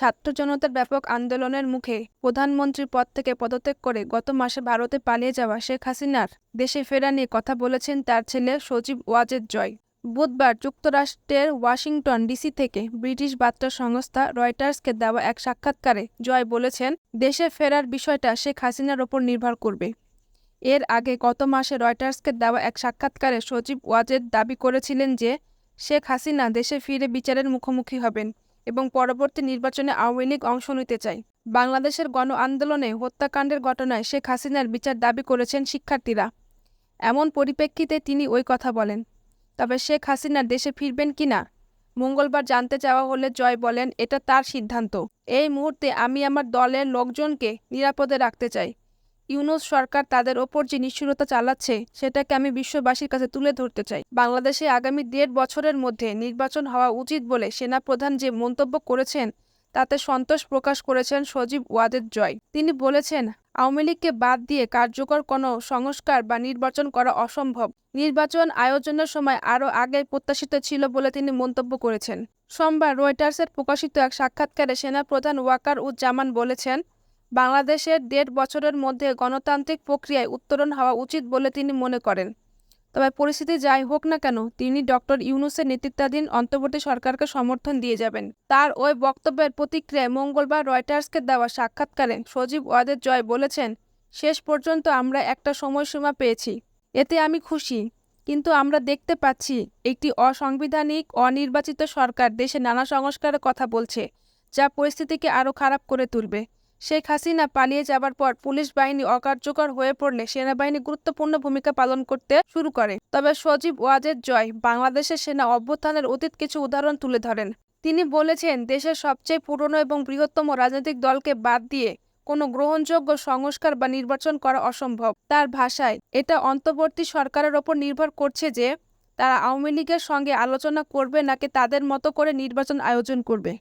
ছাত্র জনতার ব্যাপক আন্দোলনের মুখে প্রধানমন্ত্রীর পদ থেকে পদত্যাগ করে গত মাসে ভারতে পালিয়ে যাওয়া শেখ হাসিনার দেশে ফেরা নিয়ে কথা বলেছেন তার ছেলে সজীব ওয়াজেদ জয়। বুধবার যুক্তরাষ্ট্রের ওয়াশিংটন ডিসি থেকে ব্রিটিশ বার্তা সংস্থা রয়টার্সকে দেওয়া এক সাক্ষাৎকারে জয় বলেছেন, দেশে ফেরার বিষয়টা শেখ হাসিনার ওপর নির্ভর করবে। এর আগে গত মাসে রয়টার্সকে দেওয়া এক সাক্ষাৎকারে সজীব ওয়াজেদ দাবি করেছিলেন যে, শেখ হাসিনা দেশে ফিরে বিচারের মুখোমুখি হবেন। এবং পরবর্তী নির্বাচনে আওয়ামী লীগ অংশ নিতে চায়। বাংলাদেশের গণ আন্দোলনে হত্যাকাণ্ডের ঘটনায় শেখ হাসিনার বিচার দাবি করেছেন শিক্ষার্থীরা। এমন পরিপ্রেক্ষিতে তিনি ওই কথা বলেন। তবে শেখ হাসিনা দেশে ফিরবেন কিনা মঙ্গলবার জানতে চাওয়া হলে জয় বলেন, এটা তার সিদ্ধান্ত। এই মুহূর্তে আমি আমার দলের লোকজনকে নিরাপদে রাখতে চাই। ইউনুস সরকার তাদের ওপর যে নিষ্ঠুরতা চালাচ্ছে, সেটাকে আমি বিশ্ববাসীর কাছে তুলে ধরতে চাই। বাংলাদেশে আগামী দেড় বছরের মধ্যে নির্বাচন হওয়া উচিত বলে সেনাপ্রধান যে মন্তব্য করেছেন, তাতে সন্তোষ প্রকাশ করেছেন সজীব ওয়াজেদ জয়। তিনি বলেছেন, আওয়ামী লীগকে বাদ দিয়ে কার্যকর কোনো সংস্কার বা নির্বাচন করা অসম্ভব। নির্বাচন আয়োজনের সময় আরও আগে প্রত্যাশিত ছিল বলে তিনি মন্তব্য করেছেন। সোমবার রয়টার্সের প্রকাশিত এক সাক্ষাৎকারে সেনাপ্রধান ওয়াকার উজ্জামান বলেছেন বাংলাদেশের দেড় বছরের মধ্যে গণতান্ত্রিক প্রক্রিয়ায় উত্তরণ হওয়া উচিত বলে তিনি মনে করেন। তবে পরিস্থিতি যাই হোক না কেন, তিনি ডক্টর ইউনুসের নেতৃত্বাধীন অন্তর্বর্তী সরকারকে সমর্থন দিয়ে যাবেন। তার ওই বক্তব্যের প্রতিক্রিয়ায় মঙ্গলবার রয়টার্সকে দেওয়া সাক্ষাৎকারে সজীব ওয়াদের জয় বলেছেন, শেষ পর্যন্ত আমরা একটা সময়সীমা পেয়েছি। এতে আমি খুশি, কিন্তু আমরা দেখতে পাচ্ছি একটি অসাংবিধানিক, অনির্বাচিত সরকার দেশে নানা সংস্কারের কথা বলছে, যা পরিস্থিতিকে আরও খারাপ করে তুলবে। শেখ হাসিনা পালিয়ে যাবার পর পুলিশ বাহিনী অকার্যকর হয়ে পড়লে সেনাবাহিনী গুরুত্বপূর্ণ ভূমিকা পালন করতে শুরু করে। তবে সজীব ওয়াজেদ জয় বাংলাদেশের সেনা অভ্যুত্থানের অতীত কিছু উদাহরণ তুলে ধরেন। তিনি বলেছেন, দেশের সবচেয়ে পুরনো এবং বৃহত্তম রাজনৈতিক দলকে বাদ দিয়ে কোনো গ্রহণযোগ্য সংস্কার বা নির্বাচন করা অসম্ভব। তার ভাষায়, এটা অন্তর্বর্তী সরকারের ওপর নির্ভর করছে যে তারা আওয়ামী লীগের সঙ্গে আলোচনা করবে নাকি তাদের মতো করে নির্বাচন আয়োজন করবে।